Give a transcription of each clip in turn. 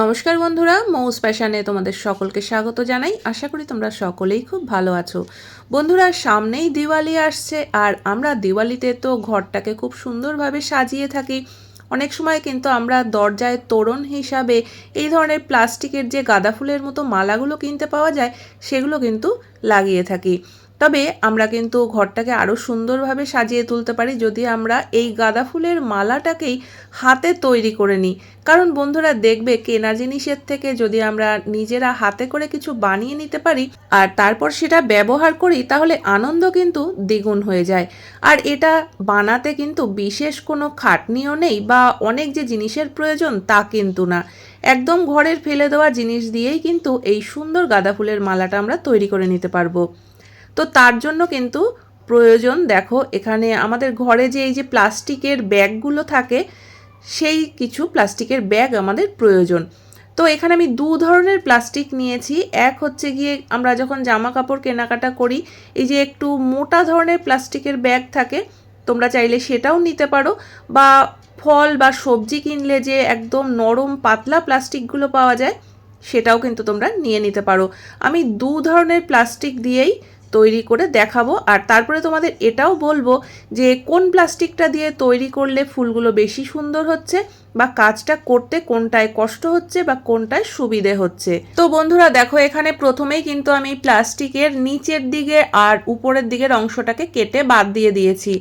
নমস্কার বন্ধুরা মৌস প্যাশানে তোমাদের সকলকে স্বাগত জানাই। আশা করি তোমরা সকলেই খুব ভালো আছো। বন্ধুরা, সামনেই দিওয়ালি আসছে, আর আমরা দিওয়ালিতে তো ঘরটাকে খুব সুন্দরভাবে সাজিয়ে থাকি। অনেক সময় কিন্তু আমরা দরজায় তোরণ হিসাবে এই ধরনের প্লাস্টিকের যে গাঁদা ফুলের মতো মালাগুলো কিনতে পাওয়া যায়, সেগুলো কিন্তু লাগিয়ে থাকি। তবে আমরা কিন্তু ঘরটাকে আরও সুন্দরভাবে সাজিয়ে তুলতে পারি যদি আমরা এই গাঁদা ফুলের মালাটাকেই হাতে তৈরি করে নিই। কারণ বন্ধুরা দেখবে কেনা জিনিসের থেকে যদি আমরা নিজেরা হাতে করে কিছু বানিয়ে নিতে পারি আর তারপর সেটা ব্যবহার করি, তাহলে আনন্দ কিন্তু দ্বিগুণ হয়ে যায়। আর এটা বানাতে কিন্তু বিশেষ কোনো খাটনিও নেই বা অনেক যে জিনিসের প্রয়োজন তা কিন্তু না। একদম ঘরের ফেলে দেওয়া জিনিস দিয়েই কিন্তু এই সুন্দর গাঁদা ফুলের মালাটা আমরা তৈরি করে নিতে পারব। তো তার জন্য কিন্তু প্রয়োজন, দেখো, এখানে আমাদের ঘরে যে এই যে প্লাস্টিকের ব্যাগগুলো থাকে, সেই কিছু প্লাস্টিকের ব্যাগ আমাদের প্রয়োজন। তো এখানে আমি দু ধরনের প্লাস্টিক নিয়েছি। এক হচ্ছে গিয়ে আমরা যখন জামা কাপড় কেনাকাটা করি, এই যে একটু মোটা ধরনের প্লাস্টিকের ব্যাগ থাকে, তোমরা চাইলে সেটাও নিতে পারো। বা ফল বা সবজি কিনলে যে একদম নরম পাতলা প্লাস্টিকগুলো পাওয়া যায়, সেটাও কিন্তু তোমরা নিয়ে নিতে পারো। আমি দু ধরনের প্লাস্টিক দিয়েই তৈরি করে দেখাবো। আর তারপরে তোমাদের এটাও বলব যে কোন প্লাস্টিকটা দিয়ে তৈরি করলে ফুলগুলো বেশি সুন্দর হচ্ছে বা কাজটা করতে কোনটায় কষ্ট হচ্ছে বা কোনটায় সুবিধে হচ্ছে। তো বন্ধুরা, দেখো এখানে প্রথমেই কিন্তু আমি প্লাস্টিকের নিচের দিকে আর উপরের দিকের অংশটাকে কেটে বাদ দিয়ে দিয়েছি।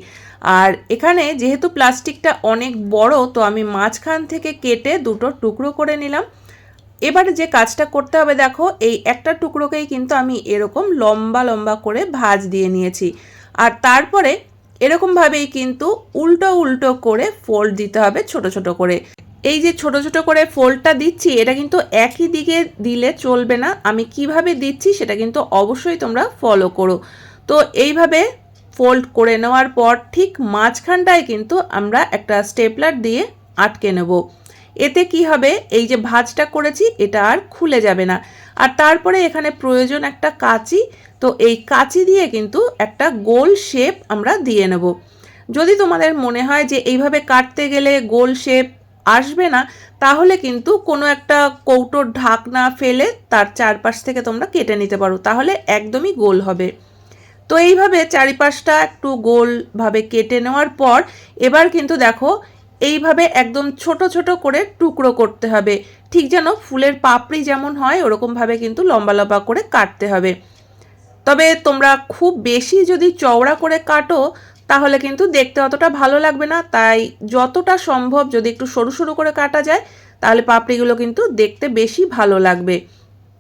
আর এখানে যেহেতু প্লাস্টিকটা অনেক বড়, তো আমি মাঝখান থেকে কেটে দুটো টুকরো করে নিলাম। এবারে যে কাজটা করতে হবে দেখো, এই একটা টুকরোকেই কিন্তু আমি এরকম লম্বা লম্বা করে ভাজ দিয়ে নিয়েছি। আর তারপরে এরকমভাবেই কিন্তু উল্টো উল্টো করে ফোল্ড দিতে হবে ছোট ছোট করে। এই যে ছোট ছোট করে ফোল্ডটা দিচ্ছি, এটা কিন্তু একই দিকে দিলে চলবে না। আমি কীভাবে দিচ্ছি সেটা কিন্তু অবশ্যই তোমরা ফলো করো। তো এইভাবে ফোল্ড করে নেওয়ার পর ঠিক মাঝখানটায় কিন্তু আমরা একটা স্টেপলার দিয়ে আটকে নেব। এতে কি হবে? এই যে ভাজটা করেছি, এটা আর খুলে যাবে না। আর তারপরে এখানে প্রয়োজন একটা কাঁচি। তো এই কাঁচি দিয়ে কিন্তু একটা গোল শেপ আমরা দিয়ে নেব। যদি তোমাদের মনে হয় যে এইভাবে কাটতে গেলে গোল শেপ আসবে না, তাহলে কিন্তু কোনো একটা কৌটোর ঢাকনা ফেলে তার চারপাশ থেকে তোমরা কেটে নিতে পারো। তাহলে একদমই গোল হবে। তো এইভাবে চারিপাশটা একটু গোলভাবে কেটে নেওয়ার পর, এবার কিন্তু দেখো এইভাবে একদম ছোট ছোট করে টুকরো করতে হবে। ঠিক যেন ফুলের পাপড়ি যেমন হয়, ওরকমভাবে কিন্তু লম্বা লম্বা করে কাটতে হবে। তবে তোমরা খুব বেশি যদি চওড়া করে কাটো, তাহলে কিন্তু দেখতে অতটা ভালো লাগবে না। তাই যতটা সম্ভব যদি একটু সরু সরু করে কাটা যায়, তাহলে পাপড়িগুলো কিন্তু দেখতে বেশি ভালো লাগবে।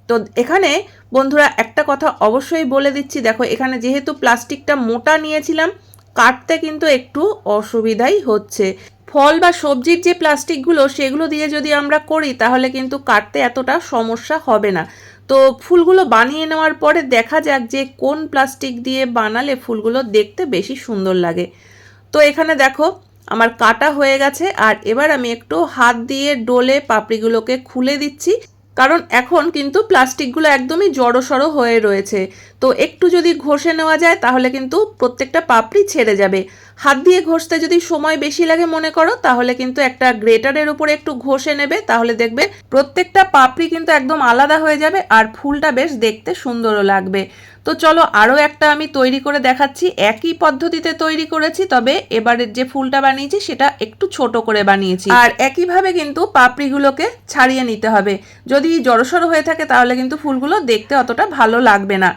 তো এখানে বন্ধুরা একটা কথা অবশ্যই বলে দিচ্ছি। দেখো, এখানে যেহেতু প্লাস্টিকটা মোটা নিয়েছিলাম কাটতে কিন্তু একটু অসুবিধাই হচ্ছে। ফল বা সবজির যে প্লাস্টিকগুলো, সেগুলো দিয়ে যদি আমরা করি, তাহলে কিন্তু কাটতে এতটা সমস্যা হবে না। তো ফুলগুলো বানিয়ে নেওয়ার পরে দেখা যাক যে কোন প্লাস্টিক দিয়ে বানালে ফুলগুলো দেখতে বেশি সুন্দর লাগে। তো এখানে দেখো, আমার কাটা হয়ে গেছে, আর এবার আমি একটু হাত দিয়ে ডোলে পাপড়িগুলোকে খুলে দিচ্ছি, কারণ এখন কিন্তু প্লাস্টিকগুলো একদমই জড়সড়ো হয়ে রয়েছে। তো একটু যদি ঘষে নেওয়া যায়, তাহলে কিন্তু প্রত্যেকটা পাপড়ি ছেড়ে যাবে। হাত দিয়ে ঘষতে যদি সময় বেশি লাগে মনে করো, তাহলে কিন্তু একটা গ্রেটারের উপরে একটু ঘষে নেবে, তাহলে দেখবে প্রত্যেকটা পাপড়ি কিন্তু একদম আলাদা হয়ে যাবে আর ফুলটা বেশ দেখতে সুন্দরও লাগবে। তো চলো আরও একটা আমি তৈরি করে দেখাচ্ছি। একই পদ্ধতিতে তৈরি করেছি, তবে এবারের যে ফুলটা বানিয়েছি, সেটা একটু ছোট করে বানিয়েছি। আর একইভাবে কিন্তু পাপড়িগুলোকে ছাড়িয়ে নিতে হবে। যদি জড়সড় হয়ে থাকে, তাহলে কিন্তু ফুলগুলো দেখতে অতটা ভালো লাগবে না।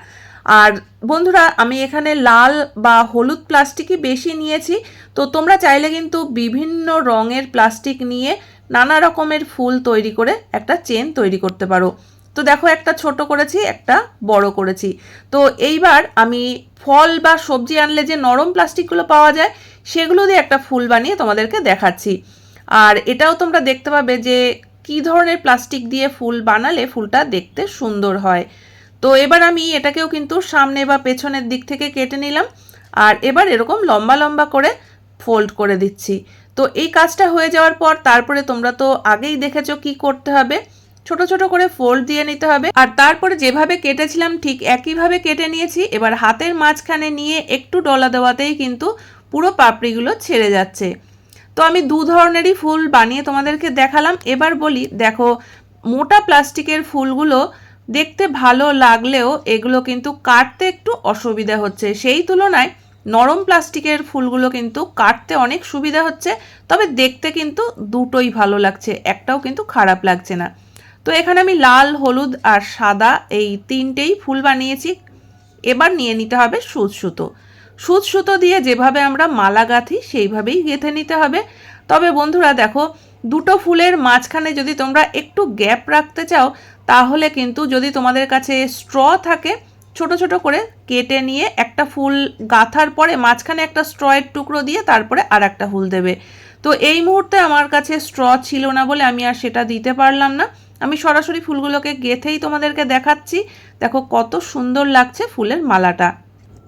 আর বন্ধুরা, আমি এখানে লাল বা হলুদ প্লাস্টিকই বেশি নিয়েছি। তো তোমরা চাইলে কিন্তু বিভিন্ন রঙের প্লাস্টিক নিয়ে নানা রকমের ফুল তৈরি করে একটা চেন তৈরি করতে পারো। তো দেখো, একটা ছোট করেছি, একটা বড় করেছি। তো এইবার আমি ফল বা সবজি আনলে যে নরম প্লাস্টিকগুলো পাওয়া যায়, সেগুলো দিয়ে একটা ফুল বানিয়ে তোমাদেরকে দেখাচ্ছি। আর এটাও তোমরা দেখতে পাবে যে কী ধরনের প্লাস্টিক দিয়ে ফুল বানালে ফুলটা দেখতে সুন্দর হয়। তো এবার আমি এটাকেও কিন্তু সামনে বা পেছনের দিক থেকে কেটে নিলাম। আর এবার এরকম লম্বা লম্বা করে ফোল্ড করে দিচ্ছি। তো এই কাজটা হয়ে যাওয়ার পর তারপরে তোমরা তো আগেই দেখেছ কি করতে হবে। ছোট ছোট করে ফোল্ড দিয়ে নিতে হবে। আর তারপরে যেভাবে কেটেছিলাম ঠিক একইভাবে কেটে নিয়েছি। এবার হাতের মাঝখানে নিয়ে একটু ডলা দেওয়াতেই কিন্তু পুরো পাপড়িগুলো ছেড়ে যাচ্ছে। তো আমি দু ধরনেরই ফুল বানিয়ে তোমাদেরকে দেখালাম। এবার বলি, দেখো, মোটা প্লাস্টিকের ফুলগুলো দেখতে ভালো লাগলেও এগুলো কিন্তু কাটতে একটু অসুবিধা হচ্ছে। সেই তুলনায় নরম প্লাস্টিকের ফুলগুলো কিন্তু কাটতে অনেক সুবিধা হচ্ছে, তবে দেখতে কিন্তু দুটোই ভালো লাগছে, একটাও কিন্তু খারাপ লাগছে না। তো এখানে আমি লাল, হলুদ আর সাদা এই তিনটেই ফুল বানিয়েছি। এবার নিয়ে নিতে হবে সুচ সুতো। সুচ সুতো দিয়ে যেভাবে আমরা মালা গাঁথি, সেইভাবেই গেঁথে নিতে হবে। তবে বন্ধুরা দেখো দুটো ফুলের মাঝখানে যদি তোমরা একটু গ্যাপ রাখতে চাও, তাহলে কিন্তু যদি তোমাদের কাছে স্ট্র থাকে, ছোট ছোট করে কেটে নিয়ে একটা ফুল গাঁথার পরে মাঝখানে একটা স্ট্রয়ের টুকরো দিয়ে তারপরে আর একটা ফুল দেবে। তো এই মুহূর্তে আমার কাছে স্ট্র ছিল না বলে আমি আর সেটা দিতে পারলাম না। আমি সরাসরি ফুলগুলোকে গেথেই তোমাদেরকে দেখাচ্ছি। দেখো কত সুন্দর লাগছে ফুলের মালাটা।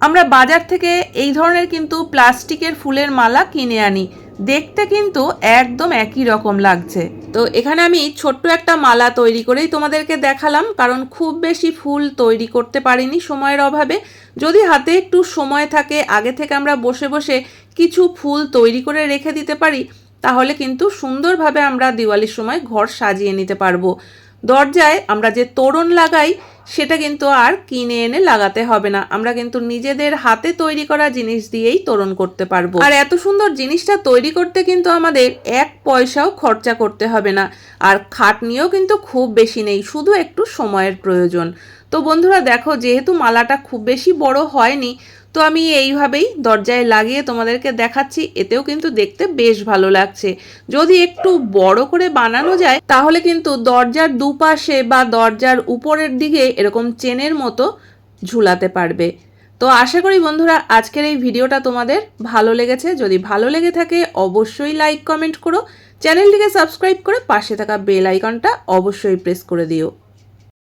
আমরা বাজার থেকে এই ধরনের কিন্তু প্লাস্টিকের ফুলের মালা কিনে আনি। দেখতে কিন্তু একদম একই রকম লাগছে। তো এখানে আমি ছোট্ট একটা মালা তৈরি করেই তোমাদেরকে দেখালাম, কারণ খুব বেশি ফুল তৈরি করতে পারিনি সময়ের অভাবে। যদি হাতে একটু সময় থাকে, আগে থেকে আমরা বসে বসে কিছু ফুল তৈরি করে রেখে দিতে পারি, তাহলে কিন্তু সুন্দরভাবে আমরা দিওয়ালির সময় ঘর সাজিয়ে নিতে পারব। দরজায় আমরা যে তোরণ লাগাই, সেটা কিন্তু আর কিনে এনে লাগাতে হবে না। আমরা কিন্তু নিজেদের হাতে তৈরি করা জিনিস দিয়েই তোরণ করতে পারব। আর এত সুন্দর জিনিসটা তৈরি করতে কিন্তু আমাদের এক পয়সাও খরচা করতে হবে না। আর খাটনিও কিন্তু খুব বেশি নেই, শুধু একটু সময়ের প্রয়োজন। তো বন্ধুরা, দেখো, যেহেতু মালাটা খুব বেশি বড় হয়নি তো আমি এইভাবেই দরজায় লাগিয়ে তোমাদেরকে দেখাচ্ছি, এতেও কিন্তু দেখতে বেশ ভালো লাগছে। যদি একটু বড় করে বানানো যায়, তাহলে কিন্তু দরজার দুপাশে বা দরজার উপরের দিকে এরকম চেনের মতো ঝুলাতে পারবে। তো আশা করি বন্ধুরা, আজকের এই ভিডিওটা তোমাদের ভালো লেগেছে। যদি ভালো লেগে থাকে, অবশ্যই লাইক, কমেন্ট করো। চ্যানেলটিকে সাবস্ক্রাইব করে পাশে থাকা বেল আইকনটা অবশ্যই প্রেস করে দিও।